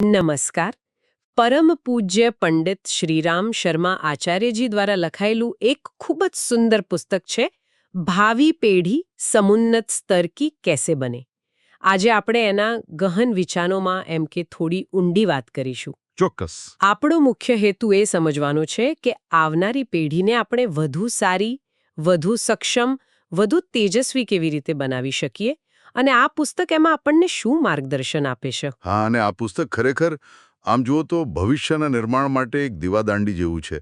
નમસ્કાર. પરમ પૂજ્ય પંડિત શ્રીરામ શર્મા આચાર્યજી દ્વારા લખાયેલું એક ખૂબ જ સુંદર પુસ્તક છે ભાવિ પેઢી સમુન્નત સ્તર કી કેસે બને? આજે આપણે એના ગહન વિચારોમાં એમ કે થોડી ઊંડી વાત કરીશું. ચોક્કસ. આપણો મુખ્ય હેતુ એ સમજવાનો છે કે આવનારી પેઢીને આપણે વધુ સારી વધુ સક્ષમ વધુ તેજસ્વી કેવી રીતે બનાવી શકીએ? અને આ પુસ્તક એમાં આપણને શું માર્ગદર્શન આપે છે? હા અને આ પુસ્તક ખરેખર આમ જુઓ તો ભવિષ્યના નિર્માણ માટે એક દીવાદાંડી જેવું છે.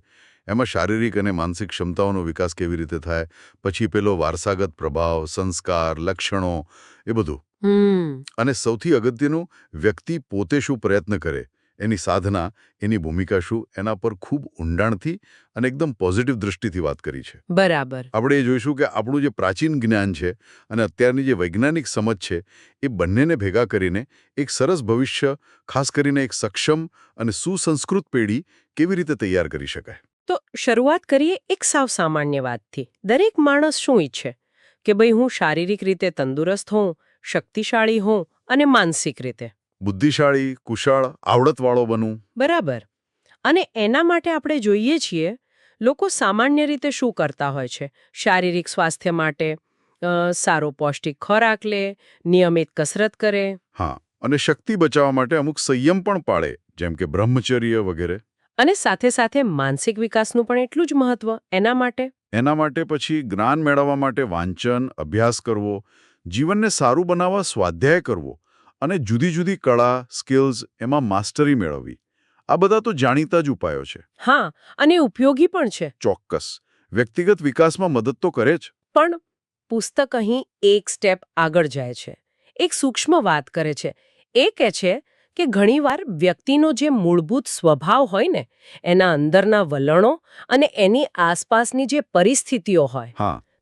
એમાં શારીરિક અને માનસિક ક્ષમતાઓનો વિકાસ કેવી રીતે થાય પછી પેલો વારસાગત પ્રભાવ સંસ્કાર લક્ષણો એ બધું. અને સૌથી અગત્યનું વ્યક્તિ પોતે શું પ્રયત્ન કરે. એની સાધના એની ભૂમિકા શું એના પર ખૂબ ઊંડાણથી અને એકદમ પોઝિટિવ દૃષ્ટિથી વાત કરી છે. બરાબર. આપણે એ જોઈશું કે આપણું જે પ્રાચીન જ્ઞાન છે અને અત્યારની જે વૈજ્ઞાનિક સમજ છે એ બંનેને ભેગા કરીને એક સરસ ભવિષ્ય ખાસ કરીને એક સક્ષમ અને સુસંસ્કૃત પેઢી કેવી રીતે તૈયાર કરી શકાય? તો શરૂઆત કરીએ એક સાવ સામાન્ય વાતથી. દરેક માણસ શું ઈચ્છે? કે ભાઈ હું શારીરિક રીતે તંદુરસ્ત હોઉં શક્તિશાળી હોઉં અને માનસિક રીતે. બુદ્ધિશાળી કુશળ આવડતવાળો બનવું. બરાબર. અને એના માટે આપણે જોઈએ છીએ લોકો સામાન્ય રીતે શું કરતા હોય છે? શારીરિક સ્વાસ્થ્ય માટે સારો પૌષ્ટિક ખોરાક લે નિયમિત કસરત કરે. હા અને શક્તિ બચાવવા માટે અમુક સંયમ પણ પાળે જેમ કે બ્રહ્મચર્ય વગેરે. અને સાથે સાથે માનસિક વિકાસનું પણ એટલું જ મહત્વ. એના માટે? એના માટે પછી જ્ઞાન મેળવવા માટે વાંચન અભ્યાસ કરવો જીવનને સારું બનાવવા સ્વાધ્યાય કરવો. અને જુદી જુદી કળા સ્કિલ્સ એમાં માસ્ટરી મેળવવી. આ બધા તો જાણીતા જ ઉપાયો છે. હા અને ઉપયોગી પણ છે. ચોક્કસ. વ્યક્તિગત વિકાસમાં મદદ તો કરે જ. પણ પુસ્તક અહીં એક સ્ટેપ આગળ જાય છે. એક સૂક્ષ્મ વાત કરે છે. એ કહે છે કે ઘણીવાર વ્યક્તિનો જે મૂળભૂત સ્વભાવ હોય ને એના અંદરના વલણો અને એની આસપાસની જે પરિસ્થિતિઓ હોય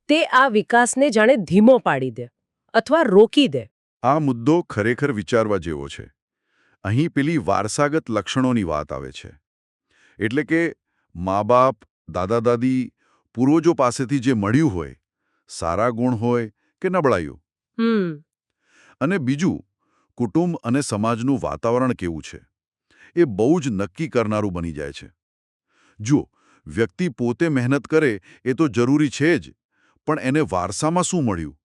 તે આ વિકાસને જાણે ધીમો પાડી દે અથવા રોકી દે. આ મુદ્દો ખરેખર વિચારવા જેવો છે. અહીં પેલી વારસાગત લક્ષણોની વાત આવે છે. એટલે કે મા બાપ દાદા દાદી પૂર્વજો પાસેથી જે મળ્યું હોય સારા ગુણ હોય કે નબળાયું અને બીજું કુટુંબ અને સમાજનું વાતાવરણ કેવું છે? એ બહુ જ નક્કી કરનારું બની જાય છે. જુઓ વ્યક્તિ પોતે મહેનત કરે એ તો જરૂરી છે જ પણ એને વારસામાં શું મળ્યું?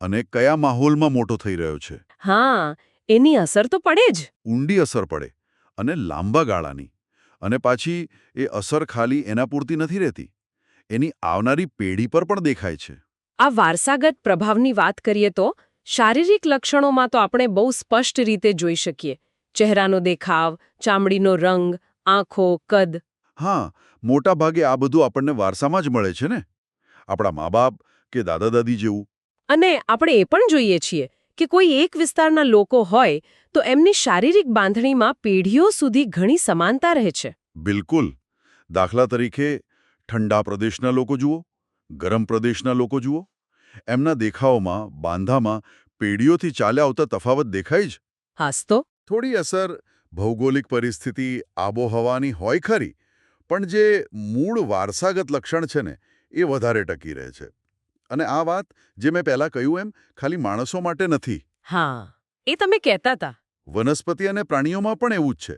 અને કયા માહોલમાં મોટો થઈ રહ્યો છે? હા એની અસર તો પડે જ. ઊંડી અસર પડે અને લાંબા ગાળાની. અને પાછી એ અસર ખાલી એના પૂરતી નથી રહેતી. એની આવનારી પેઢી પર પણ દેખાય છે. આ વારસાગત પ્રભાવની વાત કરીએ તો શારીરિક લક્ષણોમાં તો આપણે બહુ સ્પષ્ટ રીતે જોઈ શકીએ. ચહેરાનો દેખાવ ચામડીનો રંગ આંખો કદ. હા મોટા ભાગે આ બધું આપણને વારસામાં જ મળે છે ને? આપણા મા બાપ કે દાદા દાદી જેવું. અને આપણે એ પણ જોઈએ છીએ કે કોઈ એક વિસ્તારના લોકો હોય તો એમની શારીરિક બાંધણીમાં પેઢીઓ સુધી ઘણી સમાનતા રહે છે. બિલકુલ. દાખલા તરીકે ઠંડા પ્રદેશના લોકો જુઓ ગરમ પ્રદેશના લોકો જુઓ એમના દેખાવમાં બાંધામાં પેઢીઓથી ચાલ્યા આવતા તફાવત દેખાય જ. હાસ્તો થોડી અસર ભૌગોલિક પરિસ્થિતિ આબોહવાની હોય ખરી પણ જે મૂળ વારસાગત લક્ષણ છે ને એ વધારે ટકી રહે છે. અને આ વાત જે મેં પહેલાં કહ્યું એમ ખાલી માણસો માટે નથી. હા એ તમે કહેતા હતા વનસ્પતિ અને પ્રાણીઓમાં પણ એવું જ છે.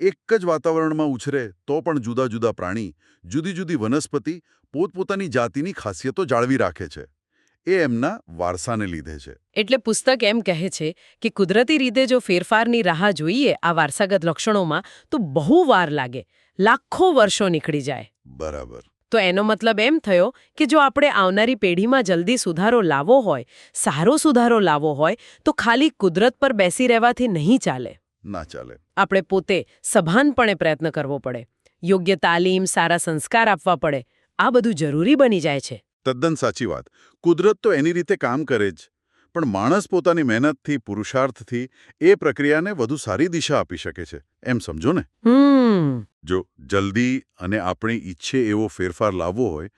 એક જ વાતાવરણમાં ઉછરે તો પણ જુદા જુદા પ્રાણી જુદી જુદી વનસ્પતિ પોતપોતાની જાતિની ખાસિયતો જાળવી રાખે છે. એ એમના વારસાને લીધે છે. એટલે પુસ્તક એમ કહે છે કે કુદરતી રીતે જો ફેરફારની રાહ જોઈએ આ વારસાગત લક્ષણોમાં તો બહુ વાર લાગે. લાખો વર્ષો નીકળી જાય. બરાબર. તો એનો મતલબ એમ થયો કે જો આપણે આવનારી પેઢીમાં જલ્દી સુધારો લાવવો હોય સારો સુધારો લાવવો હોય તો ખાલી કુદરત પર બેસી રહેવાથી નહીં ચાલે. ના ચાલે. આપણે પોતે સભાનપણે પ્રયત્ન કરવો પડે. યોગ્ય તાલીમ સારા સંસ્કાર આપવા પડે. આ બધું જરૂરી બની જાય છે. તદ્દન સાચી વાત. કુદરત તો એની રીતે કામ કરે જ. પણ માણસ પોતાની મહેનતથી પુરુષાર્થથી એ પ્રક્રિયાને વધુ સારી દિશા આપી શકે છે. એમ સમજો ને? જો જલ્દી અને આપણી ઈચ્છે એવો ફેરફાર લાવવો હોય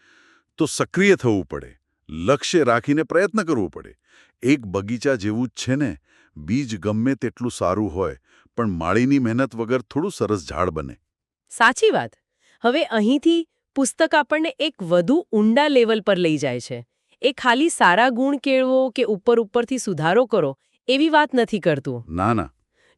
તો સક્રિય થવું પડે. લક્ષ્ય રાખીને પ્રયત્ન કરવો પડે. એક બગીચા જેવું જ છે ને? બીજ ગમે તેટલું સારું હોય પણ માળીની મહેનત વગર થોડું સરસ ઝાડ બને. સાચી વાત. હવે અહીંથી પુસ્તક આપણને એક વધુ ઊંડા લેવલ પર લઈ જાય છે. એ ખાલી સારા ગુણ કેળવો કે ઉપર ઉપરથી સુધારો કરો એવી વાત નથી કરતું. ના ના.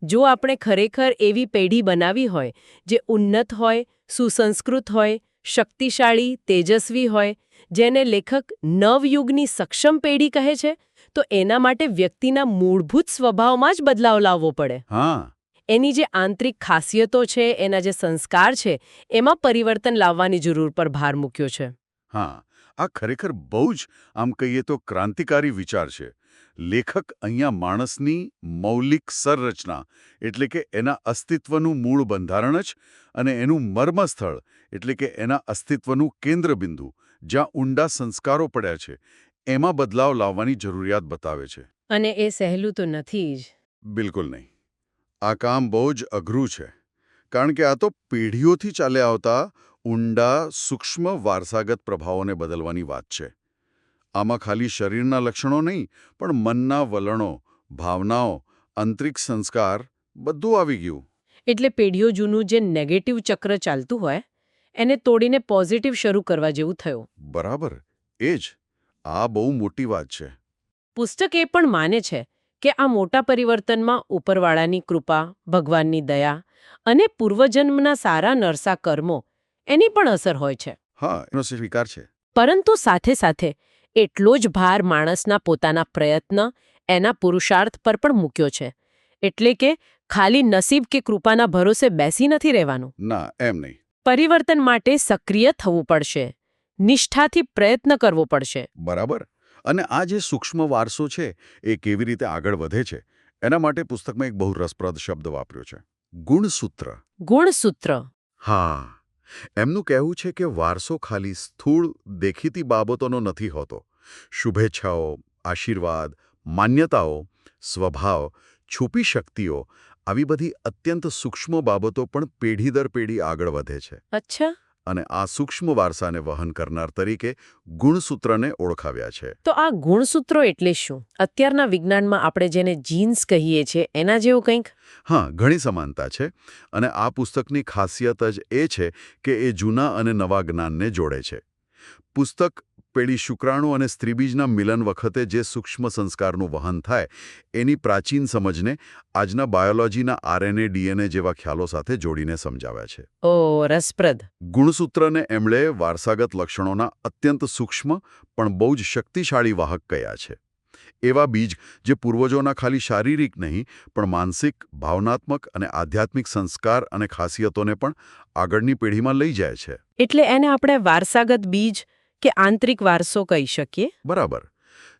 જો આપણે ખરેખર એવી પેઢી બનાવી હોય જે ઉન્નત હોય સુસંસ્કૃત હોય શક્તિશાળી તેજસ્વી હોય જેને લેખક નવયુગની સક્ષમ પેઢી કહે છે તો એના માટે વ્યક્તિના મૂળભૂત સ્વભાવમાં જ બદલાવ લાવવો પડે. હા. એની જે આંતરિક ખાસિયતો છે એના જે સંસ્કાર છે એમાં પરિવર્તન લાવવાની જરૂર પર ભાર મૂક્યો છે. હા. આ ખરેખર બહુ જ આમ કહીએ તો ક્રાંતિકારી વિચાર છે. લેખક અહીંયા માણસની મૌલિક સંરચના એટલે કે એના અસ્તિત્વનું મૂળ બંધારણ જ અને એનું મર્મસ્થળ એટલે કે એના અસ્તિત્વનું કેન્દ્રબિંદુ જ્યાં ઊંડા સંસ્કારો પડ્યા છે એમાં બદલાવ લાવવાની જરૂરિયાત બતાવે છે. અને એ સહેલું તો નથી જ. બિલકુલ નહીં. આ કામ બહુ જ અઘરું છે. કારણ કે આ તો પેઢીઓથી ચાલ્યા આવતા ઊંડા સૂક્ષ્મ વારસાગત પ્રભાવોને બદલવાની વાત છે. આમાં ખાલી શરીરના લક્ષણો નહીં પણ મનના વલણો ભાવનાઓ આંતરિક સંસ્કાર બધું આવી ગયું. એટલે પેઢીઓ જૂનું જે નેગેટિવ ચક્ર ચાલતું હોય એને તોડીને પોઝિટિવ શરૂ કરવા જેવું થયું. બરાબર. એ જ. આ બહુ મોટી વાત છે. પુસ્તક એ પણ માને છે કે આ મોટા પરિવર્તનમાં ઉપરવાળાની કૃપા ભગવાનની દયા અને પૂર્વજન્મના સારા નરસા કર્મો એની પણ અસર હોય છે. હા એનો સ્વીકાર છે. પરંતુ સાથે સાથે એટલો જ ભાર માણસના પોતાના પ્રયત્ન એના પુરુષાર્થ પર પણ મૂક્યો છે. એટલે કે ખાલી નસીબ કે કૃપાના ભરોસે બેસી નથી રહેવાનું. ના એમ નહીં. પરિવર્તન માટે સક્રિય થવું પડશે. નિષ્ઠાથી પ્રયત્ન કરવો પડશે. બરાબર. અને આ જે સૂક્ષ્મ વારસો છે એ કેવી રીતે આગળ વધે છે એના માટે પુસ્તકમાં એક બહુ રસપ્રદ શબ્દ વાપર્યો છે. ગુણસૂત્ર. ગુણસૂત્ર. હા. એમનું કહેવું છે કે વારસો ખાલી સ્થૂળ દેખીતી બાબતોનો નથી હોતો. શુભેચ્છાઓ, આશીર્વાદ, માન્યતાઓ, સ્વભાવ, છુપી શક્તિઓ, આવી બધી અત્યંત સૂક્ષ્મ બાબતો પણ પેઢી દર પેઢી આગળ વધે છે. અચ્છા. અને આ સૂક્ષ્મ વારસાને વહન કરનાર તરીકે ગુણસૂત્રને ઓળખાવ્યા છે. તો આ ગુણસૂત્રો એટલે શું? અત્યારના વિજ્ઞાનમાં આપણે જેને જીન્સ કહીએ છીએ એના જેવું કંઈક? હા ઘણી સમાનતા છે અને આ પુસ્તકની ખાસિયત જ એ છે કે એ જૂના અને નવા જ્ઞાનને જોડે છે. પુસ્તક પેઢી શુક્રાણુ અને સ્ત્રીબીજના મિલન વખતે જે સૂક્ષ્મ સંસ્કારનું વહન થાય એની પ્રાચીન સમજને આજના બાયોલોજીના આરએનએ ડીએનએ જેવા ખ્યાલો સાથે જોડીને સમજાવ્યા છે. ઓ રસપ્રદ. ગુણસૂત્રને એમણે વારસાગત લક્ષણોના અત્યંત સૂક્ષ્મ પણ બહુ જ શક્તિશાળી વાહક કયા છે. એવા બીજ જે પૂર્વજોના ખાલી શારીરિક નહીં પણ માનસિક ભાવનાત્મક અને આધ્યાત્મિક સંસ્કાર અને ખાસિયતોને પણ આગળની પેઢીમાં લઈ જાય છે. એટલે એને આપણે વારસાગત બીજ કે આંતરિક વારસો કહી શકીએ? બરાબર.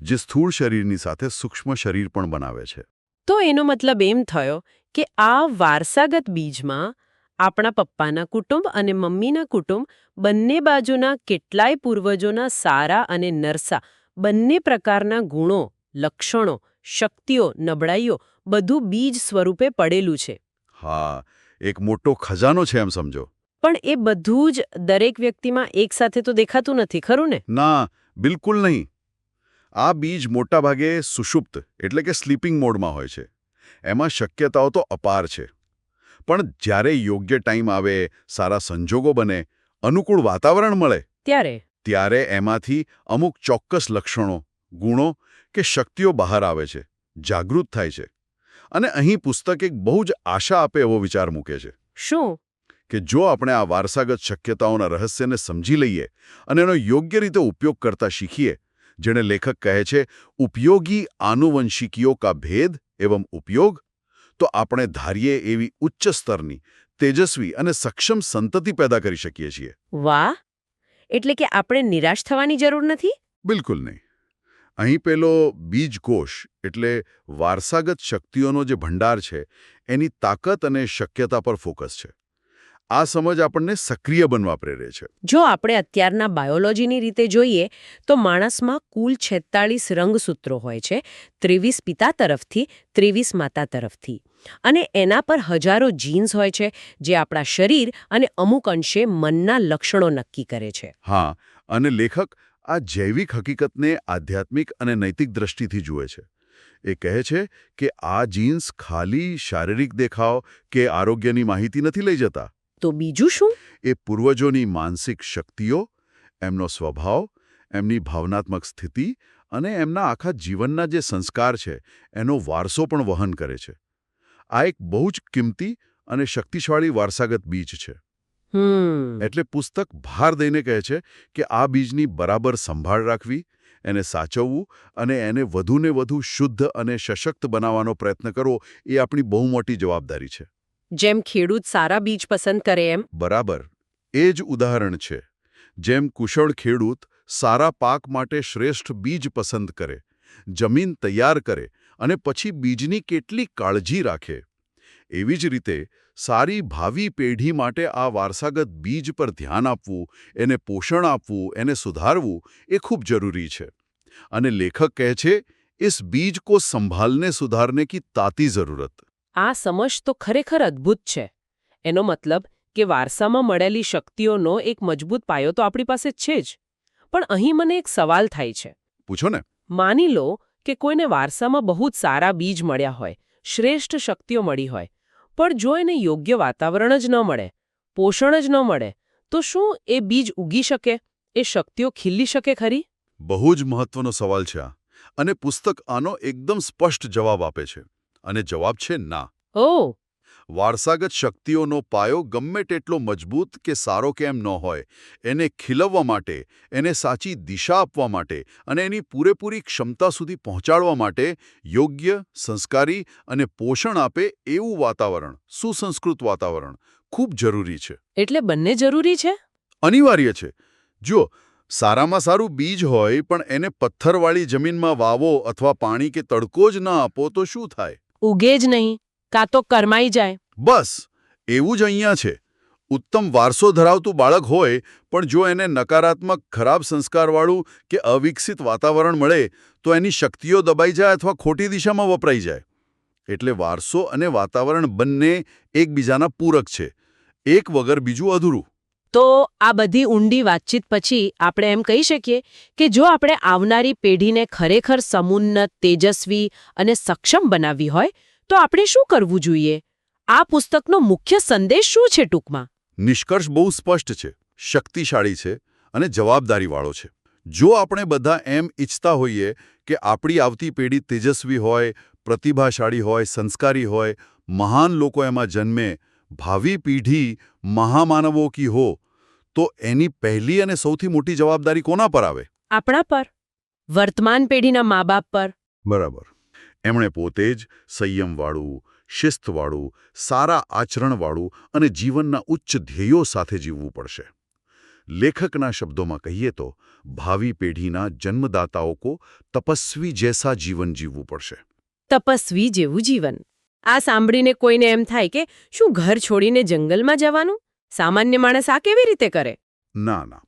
જે સ્થૂળ શરીરની સાથે સૂક્ષ્મ શરીર પણ બનાવે છે. તો એનો મતલબ એમ થયો કે આ વારસાગત બીજમાં આપણા પપ્પાના કુટુંબ અને મમ્મીના કુટુંબ બંને બાજુના કેટલાય પૂર્વજોના સારા અને નરસા બંને પ્રકારના ગુણો લક્ષણો શક્તિઓ નબળાઈઓ બધું બીજ સ્વરૂપે પડેલું છે. હા એક મોટો ખજાનો છે એમ સમજો. પણ એ બધું જ દરેક વ્યક્તિમાં એકસાથે તો દેખાતું નથી ખરું ને? ના બિલકુલ નહીં. આ બીજ મોટાભાગે સુષુપ્ત એટલે કે સ્લીપિંગ મોડમાં હોય છે. એમાં શક્યતાઓ તો અપાર છે. પણ જ્યારે યોગ્ય ટાઈમ આવે સારા સંજોગો બને અનુકૂળ વાતાવરણ મળે ત્યારે? ત્યારે એમાંથી અમુક ચોક્કસ લક્ષણો ગુણો કે શક્તિઓ બહાર આવે છે જાગૃત થાય છે. અને અહીં પુસ્તક એક બહુ જ આશા આપે એવો વિચાર મૂકે છે. શું? કે જો આપણે આ વારસાગત શક્યતાઓના રહસ્યને સમજી લઈએ અને એનો યોગ્ય રીતે ઉપયોગ કરતા શીખીએ જેને લેખક કહે છે ઉપયોગી આનુવંશિકીઓ કા ભેદ એવં ઉપયોગ તો આપણે ધારીએ એવી ઉચ્ચ સ્તરની તેજસ્વી અને સક્ષમ સંતતિ પેદા કરી શકીએ છીએ. વાહ! એટલે કે આપણે નિરાશ થવાની જરૂર નથી? બિલકુલ નહીં. અહીં પેલો બીજકોષ એટલે વારસાગત શક્તિઓનો જે ભંડાર છે એની તાકાત અને શક્યતા પર ફોકસ છે. આ સમજ આપણને સક્રિય બનવા પ્રેરે છે. જો આપણે અત્યારના બાયોલોજીની રીતે જોઈએ તો માણસમાં કુલ છેતાળીસ રંગસૂત્રો હોય છે ત્રેવીસ પિતા તરફથી ત્રેવીસ માતા તરફથી. અને એના પર હજારો જીન્સ હોય છે જે આપણા શરીર અને અમુક અંશે મનના લક્ષણો નક્કી કરે છે. હા અને લેખક આ જૈવિક હકીકતને આધ્યાત્મિક અને નૈતિક દ્રષ્ટિથી જુએ છે. એ કહે છે કે આ જીન્સ ખાલી શારીરિક દેખાવ કે આરોગ્યની માહિતી નથી લઈ જતા? તો બીજું શું? એ પૂર્વજોની માનસિક શક્તિઓ એમનો સ્વભાવ એમની ભાવનાત્મક સ્થિતિ અને એમના આખા જીવનના જે સંસ્કાર છે એનો વારસો પણ વહન કરે છે. આ એક બહુ જ કિંમતી અને શક્તિશાળી વારસાગત બીજ છે. એટલે પુસ્તક ભાર દઈને કહે છે કે આ બીજની બરાબર સંભાળ રાખવી એને સાચવવું અને એને વધુને વધુ શુદ્ધ અને સશક્ત બનાવવાનો પ્રયત્ન કરવો એ આપણી બહુ મોટી જવાબદારી છે. જેમ ખેડૂત સારા બીજ પસંદ કરે એમ. બરાબર. એ જ ઉદાહરણ છે. જેમ કુશળ ખેડૂત સારા પાક માટે શ્રેષ્ઠ બીજ પસંદ કરે, જમીન તૈયાર કરે અને પછી બીજની કેટલી કાળજી રાખે. એવી જ રીતે સારી ભાવિ પેઢી માટે આ વારસાગત બીજ પર ધ્યાન આપવું, એને પોષણ આપવું, એને સુધારવું એ ખૂબ જરૂરી છે. અને લેખક કહે છે, ઇસ બીજ કો સંભાલને સુધારને કી તાતી જરૂરત. આ સમજ તો ખરેખર અદ્ભુત છે. એનો મતલબ કે વારસામાં મળેલી શક્તિઓનો એક મજબૂત પાયો તો આપણી પાસે છે જ. પણ અહીં મને એક સવાલ થાય છે. પૂછો ને. માની લો કે કોઈને વારસામાં બહુ જ સારા બીજ મળ્યા હોય શ્રેષ્ઠ શક્તિઓ મળી હોય પણ જો એને યોગ્ય વાતાવરણ જ ન મળે પોષણ જ ન મળે તો શું એ બીજ ઉગી શકે? એ શક્તિઓ ખીલી શકે ખરી? બહુ જ મહત્વનો સવાલ છે આ. અને પુસ્તક આનો એકદમ સ્પષ્ટ જવાબ આપે છે. અને જવાબ છે ના. ઓ. વારસાગત શક્તિઓનો પાયો ગમે તેટલો મજબૂત કે સારો કેમ ન હોય એને ખીલવવા માટે એને સાચી દિશા આપવા માટે અને એની પૂરેપૂરી ક્ષમતા સુધી પહોંચાડવા માટે યોગ્ય સંસ્કારી અને પોષણ આપે એવું વાતાવરણ સુસંસ્કૃત વાતાવરણ ખૂબ જરૂરી છે. એટલે બંને જરૂરી છે? અનિવાર્ય છે. જો સારામાં સારું બીજ હોય પણ એને પથ્થરવાળી જમીનમાં વાવો અથવા પાણી કે તડકો જ ન આપો તો શું થાય? ઉગે જ નહીં, કાં તો કરમાઈ જાય. બસ, એવું જ અહીંયા છે. ઉત્તમ વારસો ધરાવતું બાળક હોય, પણ જો એને નકારાત્મક, ખરાબ સંસ્કારવાળું કે અવિકસિત વાતાવરણ મળે, તો એની શક્તિઓ દબાઈ જાય અથવા ખોટી દિશામાં વપરાઈ જાય. એટલે વારસો અને વાતાવરણ બંને એકબીજાના પૂરક છે. એક વગર બીજું અધૂરું. તો આ બધી ઊંડી વાતચીત પછી આપણે એમ કહી શકીએ કે જો આપણે આવનારી પેઢીને ખરેખર સમુન્નત તેજસ્વી અને સક્ષમ બનાવવી હોય, તો આપણે શું કરવું જોઈએ? આ પુસ્તકનો મુખ્ય સંદેશ શું છે ટૂંકમાં? નિષ્કર્ષ બહુ સ્પષ્ટ છે, શક્તિશાળી છે અને જવાબદારીવાળો છે. જો આપણે બધા એમ ઈચ્છતા હોઈએ કે આપણી આવતી પેઢી તેજસ્વી હોય, પ્રતિભાશાળી હોય, સંસ્કારી હોય, મહાન લોકો એમાં જન્મે, ભાવિ પેઢી મહામાનવો કી હો તો એની પહેલી અને સૌથી મોટી જવાબદારી કોના પર આવે? આપણા પર. વર્તમાન પેઢીના મા બાપ પર. બરાબર. એમણે પોતે જ સંયમવાળું શિસ્તવાળું સારા આચરણવાળું અને જીવનના ઉચ્ચ ધ્યેયો સાથે જીવવું પડશે. લેખકના શબ્દોમાં કહીએ તો ભાવિ પેઢીના જન્મદાતાઓ કો તપસ્વી જૈસા જીવન જીવવું પડશે. તપસ્વી જેવું જીવન. આ સાંભળીને કોઈને એમ થાય કે શું ઘર છોડીને જંગલમાં જવાનું? સામાન્ય માણસ આ કેવી રીતે કરે? ના ના.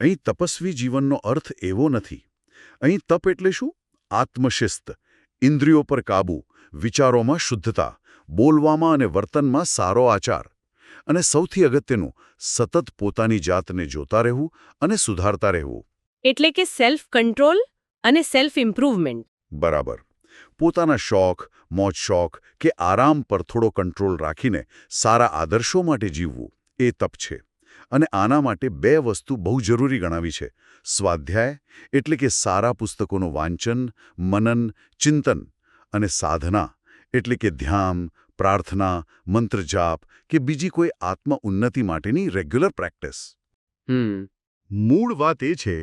અહીં તપસ્વી જીવનનો અર્થ એવો નથી. અહીં તપ એટલે શું? આત્મશિસ્ત ઇન્દ્રિયો પર કાબૂ વિચારોમાં શુદ્ધતા બોલવામાં અને વર્તનમાં સારો આચાર. અને સૌથી અગત્યનું સતત પોતાની જાતને જોતા રહેવું અને સુધારતા રહેવું. એટલે કે સેલ્ફ કંટ્રોલ અને સેલ્ફ ઇમ્પ્રુવમેન્ટ બરાબર. પોતાના શોખ મોજ શોખ કે આરામ પર થોડો કંટ્રોલ રાખીને સારા આદર્શો માટે જીવવું. એ તપ છે. અને આના માટે બે વસ્તુ બહુ જરૂરી ગણાવી છે. સ્વાધ્યાય એટલે કે સારા પુસ્તકોનું વાંચન મનન ચિંતન અને સાધના એટલે કે ધ્યાન પ્રાર્થના મંત્રજાપ કે બીજી કોઈ આત્મ ઉન્નતિ માટેની રેગ્યુલર પ્રેક્ટિસ. મૂળ વાત એ છે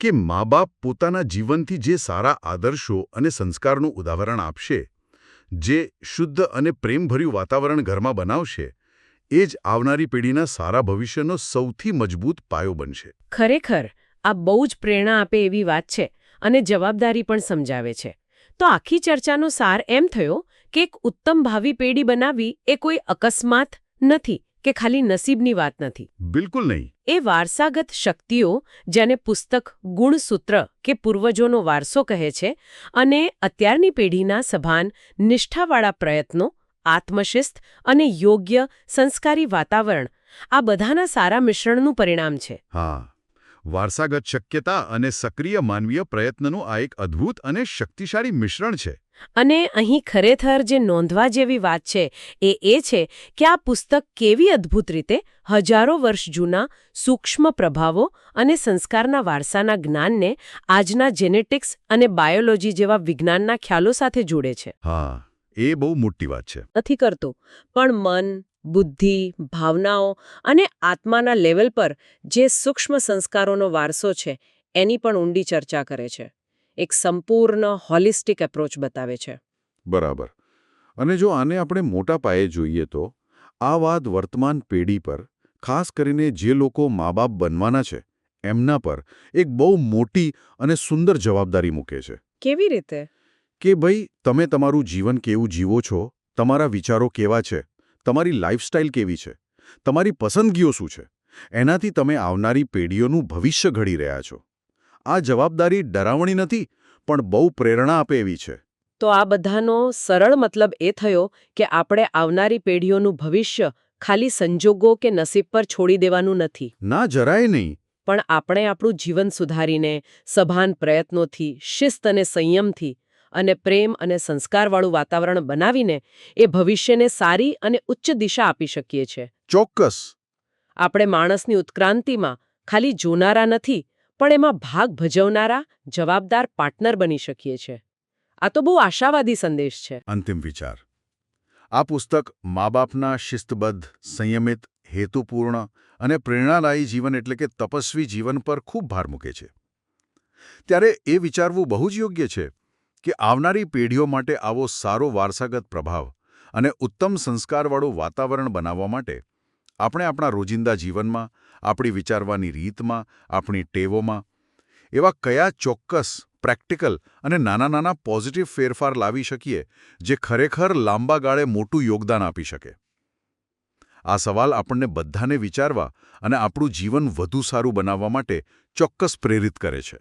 કે મા બાપ પોતાના જીવનથી જે સારા આદર્શો અને સંસ્કારનું ઉદાહરણ આપશે જે શુદ્ધ અને પ્રેમભર્યું વાતાવરણ ઘરમાં બનાવશે એ જ આવનારી પેઢીના સારા ભવિષ્યનો સૌથી મજબૂત પાયો બનશે. ખરેખર આ બહુ જ પ્રેરણા આપે એવી વાત છે અને જવાબદારી પણ સમજાવે છે. તો આખી ચર્ચાનો સાર એમ થયો કે એક ઉત્તમ ભાવિ પેઢી બનાવવી એ કોઈ અકસ્માત નથી કે ખાલી નસીબની વાત નથી. બિલકુલ નહીં. એ વારસાગત શક્તિઓ જેને પુસ્તક ગુણસૂત્ર કે પૂર્વજોનો વારસો કહે છે અને અત્યારની પેઢીના સભાન નિષ્ઠાવાળા પ્રયત્નો આત્મશિસ્ત અને યોગ્ય સંસ્કારી વાતાવરણ આ બધાના સારા મિશ્રણનું પરિણામ છે. હા. વારસાગત શક્યતા અને સક્રિય માનવીય પ્રયત્નનું આ એક અદ્ભુત અને શક્તિશાળી મિશ્રણ છે. અને અહીં ખરેખર જે નોંધવા જેવી વાત છે એ એ છે કે આ પુસ્તક કેવી અદ્ભુત રીતે હજારો વર્ષ જૂના સૂક્ષ્મ પ્રભાવો અને સંસ્કારના વારસાના જ્ઞાનને આજના જેનેટિક્સ અને બાયોલોજી જેવા વિજ્ઞાનના ખ્યાલો સાથે જોડે છે. હા. એ બહુ મોટી વાત છે. નથી કરતો. પણ મન બુદ્ધિ ભાવનાઓ અને આત્માના લેવલ પર જે સૂક્ષ્મ સંસ્કારોનો વારસો છે એની પણ ઊંડી ચર્ચા કરે છે. એક સંપૂર્ણ હોલિસ્ટિક એપ્રોચ બતાવે છે. બરાબર. અને જો આને આપણે મોટા પાયે જોઈએ તો આ વાત વર્તમાન પેઢી પર ખાસ કરીને જે લોકો મા બાપ બનવાના છે એમના પર એક બહુ મોટી અને સુંદર જવાબદારી મૂકે છે. કેવી રીતે? કે ભાઈ તમે તમારું જીવન કેવું જીવો છો? તમારા વિચારો કેવા છે? તમારી લાઇફસ્ટાઇલ કેવી છે? તમારી પસંદગીઓ શું છે? એનાથી તમે આવનારી પેઢીઓનું ભવિષ્ય ઘડી રહ્યા છો. આ જવાબદારી ડરાવણી નથી પણ બહુ પ્રેરણા આપે એવી છે. તો આ બધાનો સરળ મતલબ એ થયો કે આપણે આવનારી પેઢીઓનું ભવિષ્ય ખાલી સંજોગો કે નસીબ પર છોડી દેવાનું નથી. ના જરાય નહીં. પણ આપણે આપણું જીવન સુધારીને સભાન પ્રયત્નોથી શિસ્ત અને સંયમથી અને પ્રેમ અને સંસ્કારવાળું વાતાવરણ બનાવીને એ ભવિષ્યને સારી અને ઉચ્ચ દિશા આપી શકીએ છીએ. ચોક્કસ. આપણે માણસની ઉત્ક્રાંતિમાં ખાલી જોનારા નથી પણ એમાં ભાગ ભજવનારા જવાબદાર પાર્ટનર બની શકીએ છીએ. આ તો બહુ આશાવાદી સંદેશ છે. અંતિમ વિચાર. આ પુસ્તક મા બાપના શિસ્તબદ્ધ સંયમિત હેતુપૂર્ણ અને પ્રેરણાદાયી જીવન એટલે કે તપસ્વી જીવન પર ખૂબ ભાર મૂકે છે. ત્યારે એ વિચારવું બહુ જ યોગ્ય છે કે આવનારી પેઢીઓ માટે આવો સારો વારસાગત પ્રભાવ અને ઉત્તમ સંસ્કારવાળું વાતાવરણ બનાવવા માટે આપણે આપણા રોજિંદા જીવનમાં, આપણી વિચારવાની રીતમાં, આપણી ટેવોમાં એવા કયા ચોક્કસ, પ્રેક્ટિકલ અને નાના નાના પોઝિટિવ ફેરફાર લાવી શકીએ જે ખરેખર લાંબા ગાળે મોટું યોગદાન આપી શકે? આ સવાલ આપણને બધાને વિચારવા અને આપણું જીવન વધુ સારું બનાવવા માટે ચોક્કસ પ્રેરિત કરે છે.